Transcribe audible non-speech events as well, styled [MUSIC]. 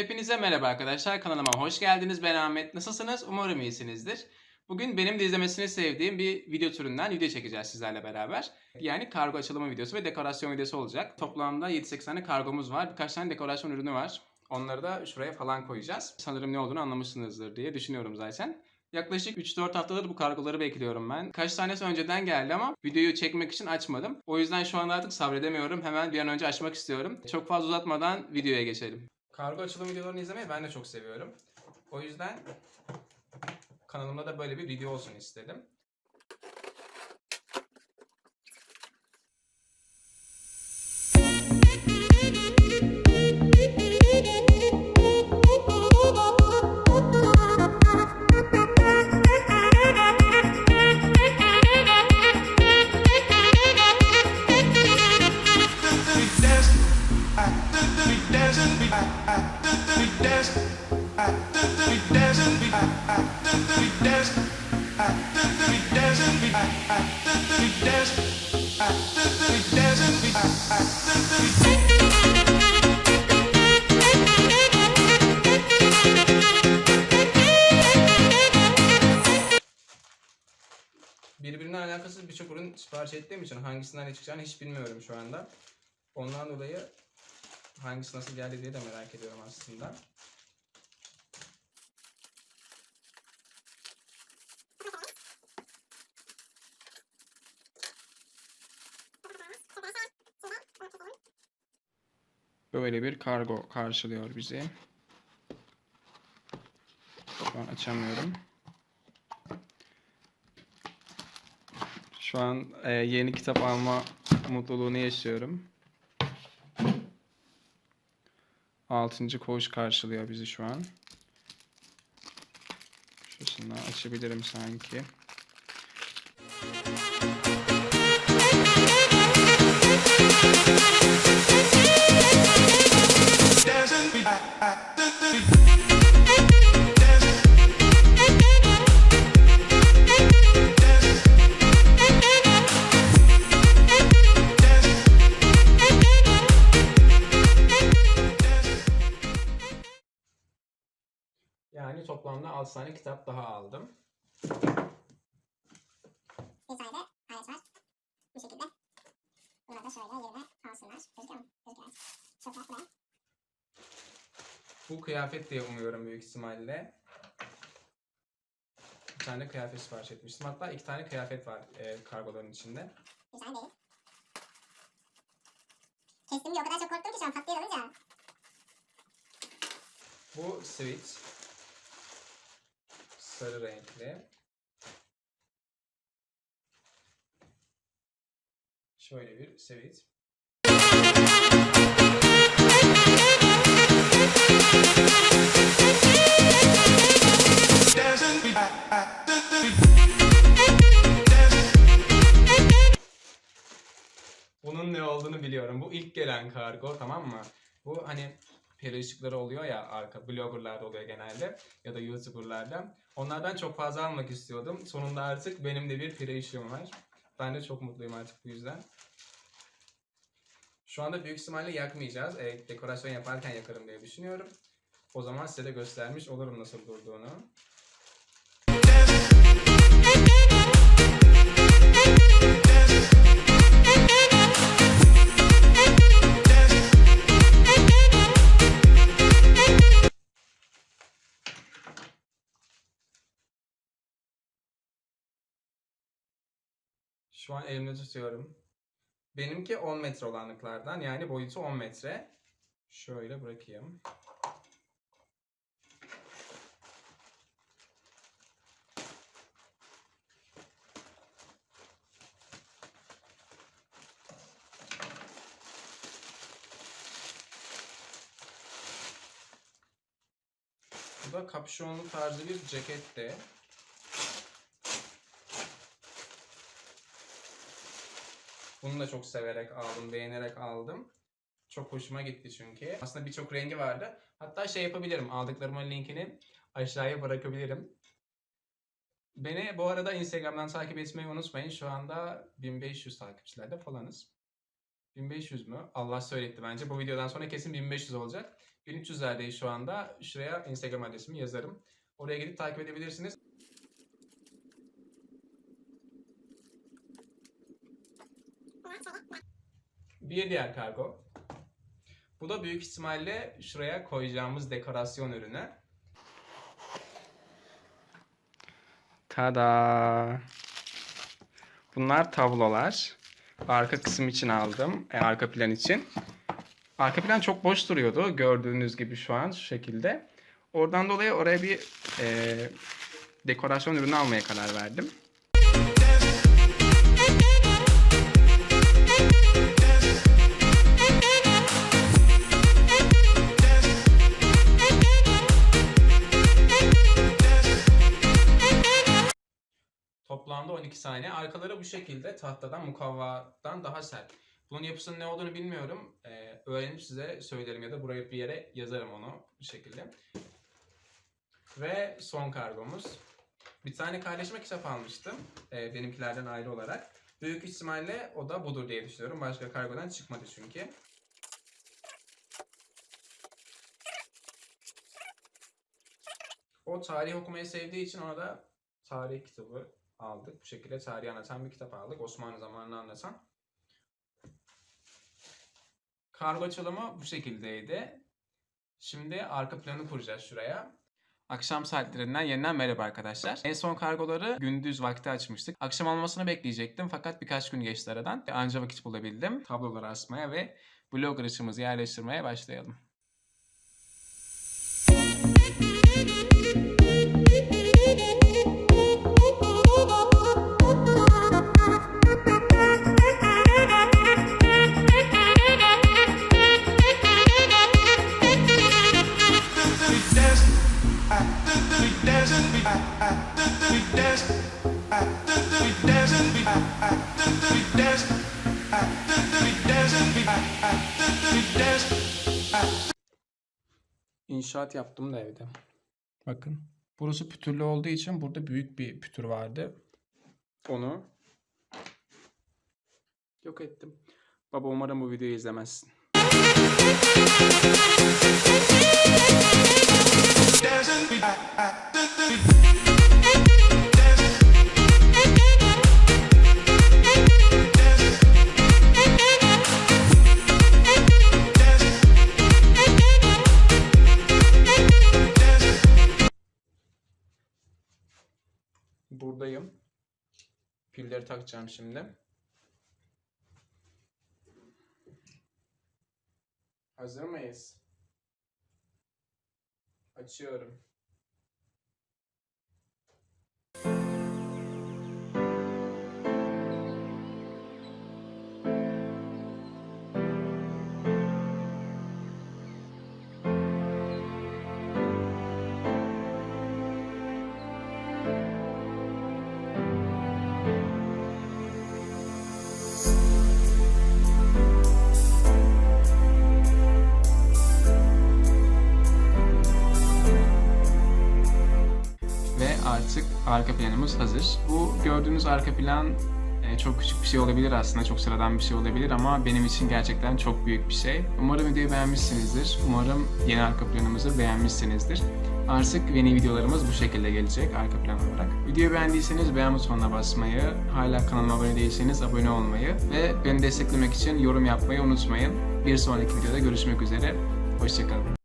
Hepinize merhaba arkadaşlar. Kanalıma hoş geldiniz. Ben Ahmet. Nasılsınız? Umarım iyisinizdir. Bugün benim de izlemesini sevdiğim bir video türünden video çekeceğiz sizlerle beraber. Yani kargo açılımı videosu ve dekorasyon videosu olacak. Toplamda 7-8 tane kargomuz var. Birkaç tane dekorasyon ürünü var. Onları da şuraya falan koyacağız. Sanırım ne olduğunu anlamışsınızdır diye düşünüyorum zaten. Yaklaşık 3-4 haftadır bu kargoları bekliyorum ben. Kaç tanesi önceden geldi ama videoyu çekmek için açmadım. O yüzden şu anda artık sabredemiyorum. Hemen bir an önce açmak istiyorum. Çok fazla uzatmadan videoya geçelim. Kargo açılım videolarını izlemeyi ben de çok seviyorum. O yüzden kanalımda da böyle bir video olsun istedim. Birbirinden alakasız birçok ürün sipariş ettiğim için hangisinden ne çıkacağını hiç bilmiyorum şu anda. Ondan dolayı hangisi nasıl geldi diye de merak ediyorum aslında. Böyle bir kargo karşılıyor bizi. Şu an açamıyorum. Şu an e, yeni kitap alma mutluluğunu yaşıyorum. Altıncı koğuş karşılıyor bizi şu an. Şurasından açabilirim sanki. [LAUGHS] Yani toplamda 6 tane kitap daha aldım. Bu şekilde. Da şöyle yerine alsınlar. Gözüküyor mu? Gözüküyor. Rahat buraya. Bu kıyafet diye umuyorum büyük ihtimalle. Bir tane kıyafet sipariş etmiştim. Hatta iki tane kıyafet var e, kargoların içinde. Güzel değil. Kestim diye o kadar çok korktum ki şu an pat diye dalınca. Bu sweat. Sarı renkli. Şöyle bir sweat. Bunun ne olduğunu biliyorum. Bu ilk gelen kargo tamam mı? Bu hani peri ışıkları oluyor ya arka bloggerlarda oluyor genelde ya da youtuberlarda. Onlardan çok fazla almak istiyordum. Sonunda artık benim de bir peri ışığım var. Ben de çok mutluyum artık bu yüzden. Şu anda büyük ihtimalle yakmayacağız. E, dekorasyon yaparken yakarım diye düşünüyorum. O zaman size de göstermiş olurum nasıl durduğunu. Şu an elimde tutuyorum. Benimki 10 metre olanlıklardan yani boyutu 10 metre. Şöyle bırakayım. Bu da kapşonlu tarzı bir ceketti. Bunu da çok severek aldım, beğenerek aldım. Çok hoşuma gitti çünkü. Aslında birçok rengi vardı. Hatta şey yapabilirim, aldıklarımın linkini aşağıya bırakabilirim. Beni bu arada Instagram'dan takip etmeyi unutmayın. Şu anda 1500 takipçilerde falanız. 1500 mü? Allah söyletti bence. Bu videodan sonra kesin 1500 olacak. 1300'lerdeyiz şu anda. Şuraya Instagram adresimi yazarım. Oraya gidip takip edebilirsiniz. Bir diğer kargo. Bu da büyük ihtimalle şuraya koyacağımız dekorasyon ürünü. Tada! Bunlar tablolar. Arka kısım için aldım. e, arka plan için. Arka plan çok boş duruyordu. Gördüğünüz gibi şu an şu şekilde. Oradan dolayı oraya bir e, dekorasyon ürünü almaya karar verdim. Toplamda 12 saniye. Arkaları bu şekilde tahtadan, mukavvadan daha sert. Bunun yapısının ne olduğunu bilmiyorum. Ee, öğrenip size söylerim ya da buraya bir yere yazarım onu bu şekilde. Ve son kargomuz. Bir tane kardeşime kitap almıştım. Ee, benimkilerden ayrı olarak. Büyük ihtimalle o da budur diye düşünüyorum. Başka kargodan çıkmadı çünkü. O tarih okumayı sevdiği için ona da tarih kitabı aldık. Bu şekilde tarihi anlatan bir kitap aldık. Osmanlı zamanını anlatan. Kargo açılımı bu şekildeydi. Şimdi arka planı kuracağız şuraya. Akşam saatlerinden yeniden merhaba arkadaşlar. En son kargoları gündüz vakti açmıştık. Akşam olmasını bekleyecektim fakat birkaç gün geçti aradan. Anca vakit bulabildim. Tabloları asmaya ve blogger ışığımızı yerleştirmeye başlayalım. İnşaat yaptım da evde. Bakın. Burası pütürlü olduğu için burada büyük bir pütür vardı. Onu yok ettim. Baba umarım bu videoyu izlemezsin. Buradayım. Pilleri takacağım şimdi. Hazır mıyız? Açıyorum. Arka planımız hazır. Bu gördüğünüz arka plan e, çok küçük bir şey olabilir aslında, çok sıradan bir şey olabilir ama benim için gerçekten çok büyük bir şey. Umarım videoyu beğenmişsinizdir. Umarım yeni arka planımızı beğenmişsinizdir. Artık yeni videolarımız bu şekilde gelecek arka plan olarak. Videoyu beğendiyseniz beğen butonuna basmayı, hala kanalıma abone değilseniz abone olmayı ve beni desteklemek için yorum yapmayı unutmayın. Bir sonraki videoda görüşmek üzere. Hoşçakalın.